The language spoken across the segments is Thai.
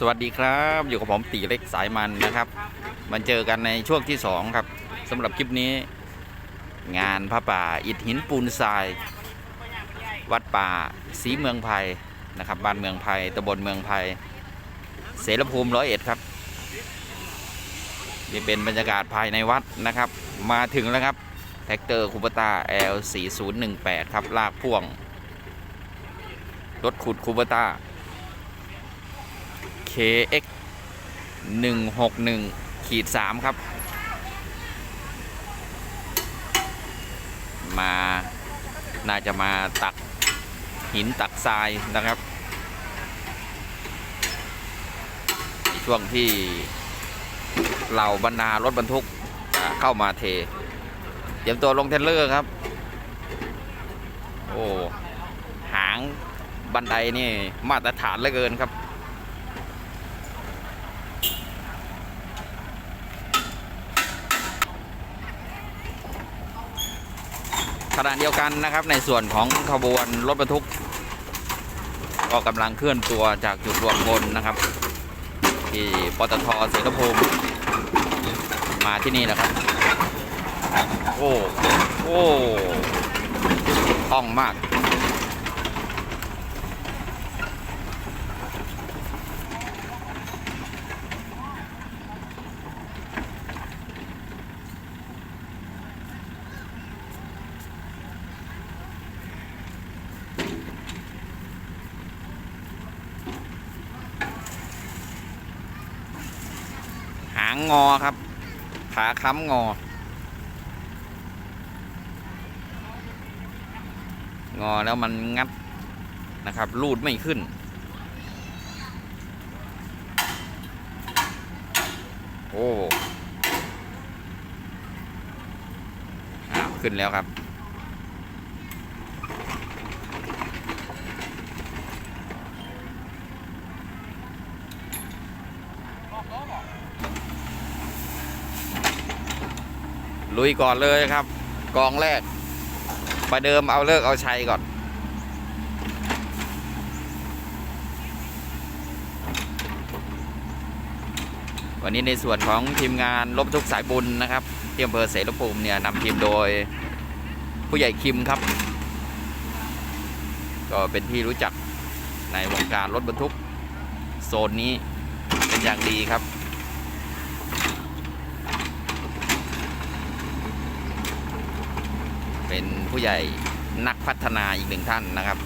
สวัสดีครับ อยู่กับผมตีเล็กสายมันนะครับมาเจอกันในช่วงที่สองครับสำหรับคลิปนี้ งานพระป่าอิฐหินปูนทราย วัดป่าศรีเมืองไผ่นะครับบ้านเมืองไผ่ตำบลเมืองไผ่เสรภูมิร้อยเอ็ดครับนี่เป็นบรรยากาศภายในวัดนะครับ มาถึงแล้วครับแท็กเตอร์คูปตา L 4 0 1 8 ครับลากพ่วงรถขุดคูปตา KX 161ขีด3ครับ มาน่าจะมาตักหินตักทรายนะครับในช่วงที่เหล่าบรรดารถบรรทุกเข้ามาเท เตรียมตัวลงเทรลเลอร์ครับ โอ้ หางบันไดนี่มาตรฐานเหลือเกินครับ ขณะเดียวกันนะครับในส่วนของขบวนรถบรรทุก ก็กำลังเคลื่อนตัวจากจุดรวมพลนะครับ ที่ปตทเสรภูมิมาที่นี่นะครับ โอ้โอ้คล่องมาก งงอครับ ขาค้ำงอ งอแล้วมันงัดนะครับ รูดไม่ขึ้น โอ้อ้าวขึ้นแล้วครับ ลุยก่อนเลยครับ กองแรก ประเดิมเอาเลิกเอาชัยก่อน วันนี้ในส่วนของทีมงานลบทุกสายบุญนะครับที่อำเภอเสรภูมิเนี่ยนำทีมโดยผู้ใหญ่คิมครับ ก็เป็นที่รู้จักในวงการรถบรรทุกโซนนี้เป็นอย่างดีครับ เป็นผู้ใหญ่นักพัฒนาอีกหนึ่งท่านนะครับ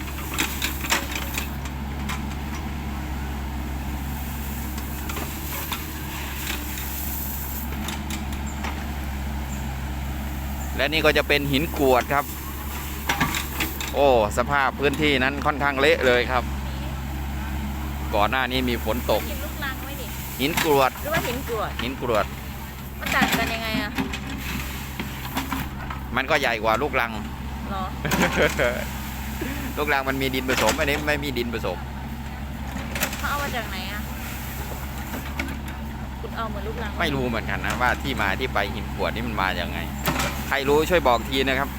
และนี่ก็จะเป็นหินกรวดครับ โอ้ สภาพพื้นที่นั้นค่อนข้างเละเลยครับ ก่อนหน้านี้มีฝนตก หินลูกรังไว้ดิหินกรวดหรือว่าหินกรวดหินกรวดมันต่างกันยังไงอะ มันก็ใหญ่กว่าลูกลังหรอลูกลังมันมีดินผสม อันนี้ไม่มีดินผสม เขาเอามาจากไหนอะคุณเอาเหมือนลูกรังไม่รู้เหมือนกันนะว่าที่มาที่ไปหินกรวดนี่มันมาอย่างไง ใครรู้ช่วยบอกทีนะครับ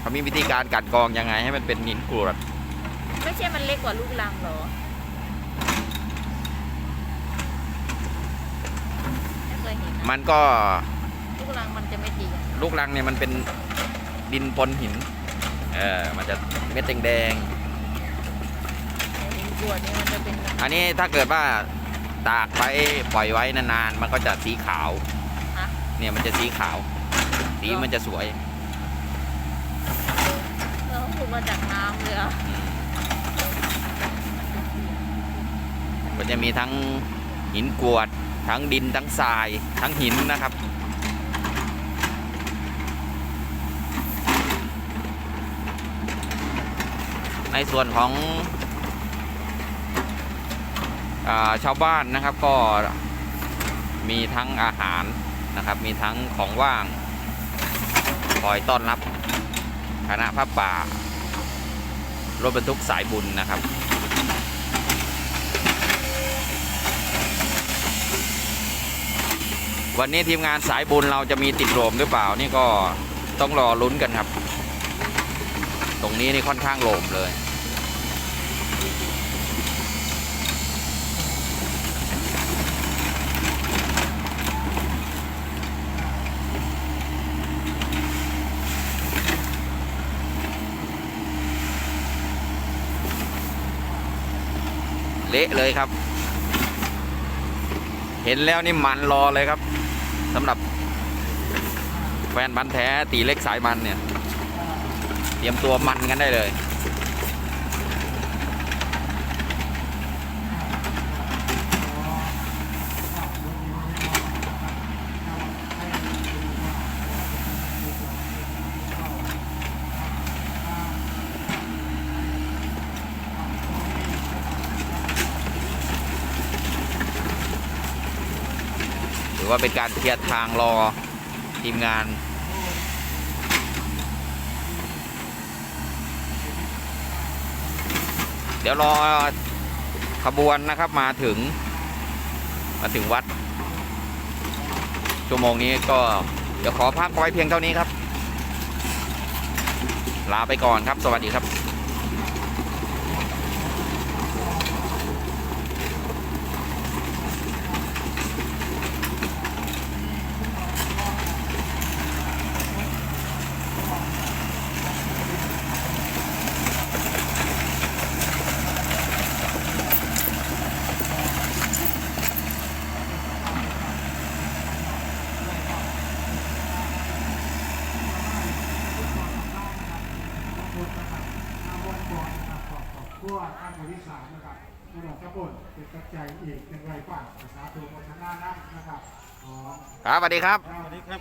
เขามีวิธีการกลันกรองยังไงให้มันเป็นหินกรวดไม่ใช่มันเล็กกว่าลูกรังเหรอไม่เคยเห็นนะมันก็ลูกรังมันจะไม่ดีอะ ลูกรังเนี่ยมันเป็นดินปนหิน เออ มันจะเม็ดแดงแต่หินกรวดนี่มันจะเป็นๆอันนี้ถ้าเกิดว่าตากไว้ปล่อยไว้นานๆ มันก็จะสีขาวฮะเนี่ยมันจะสีขาว สีมันจะสวย เราถูกมาจากน้ำเลยอะมันจะมีทั้งหินกรวด ทั้งดินทั้งทราย ทั้งหินนะครับ ในส่วนของอาชาวบ้านนะครับก็มีทั้งอาหารนะครับ มีทั้งของว่างคอยต้อนรับคณะพระป่ารถบรรทุกสายบุญนะครับวันนี้ทีมงานสายบุญเราจะมีติดโรมหรือเปล่านี่ก็ต้องรอลุ้นกันครับ ตรงนี้นี่ค่อนข้างโลมเลย เละเลยครับ เห็นแล้วนี่มันรอเลยครับสำหรับแฟนบันแท้ตีเล็กสายมันเนี่ย รียมตัวมันกันได้เลยหรือว่าเป็นการเคลียร์ทางรอทีมงาน เดี๋ยวรอขบวนนะครับมาถึง มาถึงวัด ชั่วโมงนี้ก็เดี๋ยวขอพักไว้เพียงเท่านี้ครับ ลาไปก่อนครับ สวัสดีครับ วข้างบริษัทนะครับระดับกระบนเป็นกระจายอีกเป็นไรป่ะสาธุโมทนานะนะครับขอครับสวัสดีครับ สวัสดีครับ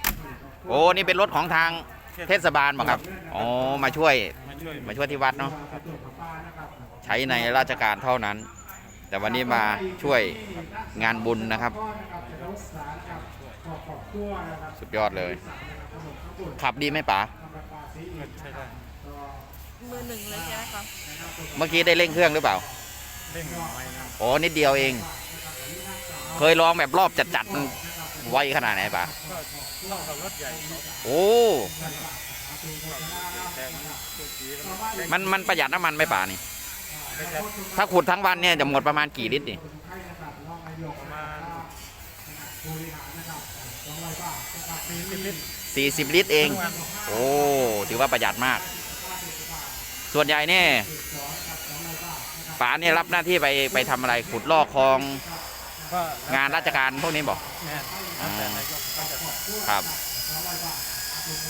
โอ้นี่เป็นรถของทางเทศบาลป่ะครับอ๋อมาช่วยมาช่วย มาช่วยที่วัดเนาะกระตุ้นกับป้านะครับใช้ในราชการเท่านั้น แต่วันนี้มาช่วยงานบุญนะครับก็นะครับจะรักษานะครับขอบขอบทั่วนะครับสุดยอดเลยบริษัทนะครับระบบกระบนขับดีไหมป๋า มือหนึ่งเลยใช่ไหมคะเมื่อกี้ได้เร่งเครื่องหรือเปล่าเล่นไม้นะโอ้นิดเดียวเอง เคยลองแบบรอบจัดๆมันไวขนาดไหนป๋าก็ต้องขับรถใหญ่โอ้แต่มันตัวสีมันมันมันประหยัดน้ำมันไหมป๋านี่ ไม่ใช่ถ้าขุดทั้งวันเนี่ยจะหมดประมาณกี่ลิตรนี่ประมาณสี่สิบลิตรสี่สิบลิตรเอง โอ้ถือว่าประหยัดมาก ส่วนใหญ่เนี่ยป๋าเนี่ยรับหน้าที่ไปไปทำอะไรขุดลอกคลองก็งานราชการพวกนี้บอกแน่แล้วแต่นายกก็จะสั่งครับ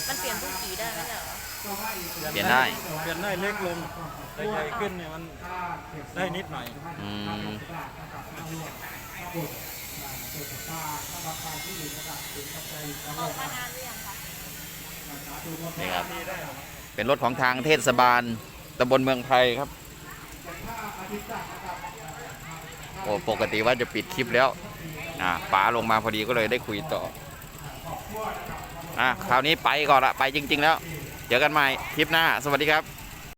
มันเปลี่ยนทุกสีได้ไหมเนี่ยเหรอเปลี่ยนได้ เปลี่ยนได้เล็กลงแต่ใหญ่ขึ้นเนี่ยมันได้นิดหน่อยอืมออกมานานหรือยังคะนี่ครับ เป็นรถของทางเทศบาล ตำบลเมืองไทยครับ โอ้ปกติว่าจะปิดคลิปแล้ว อ่าป๋าลงมาพอดีก็เลยได้คุยต่อ อะคราวนี้ไปก่อนละไปจริง ๆ แล้ว เจอกันใหม่คลิปหน้า สวัสดีครับ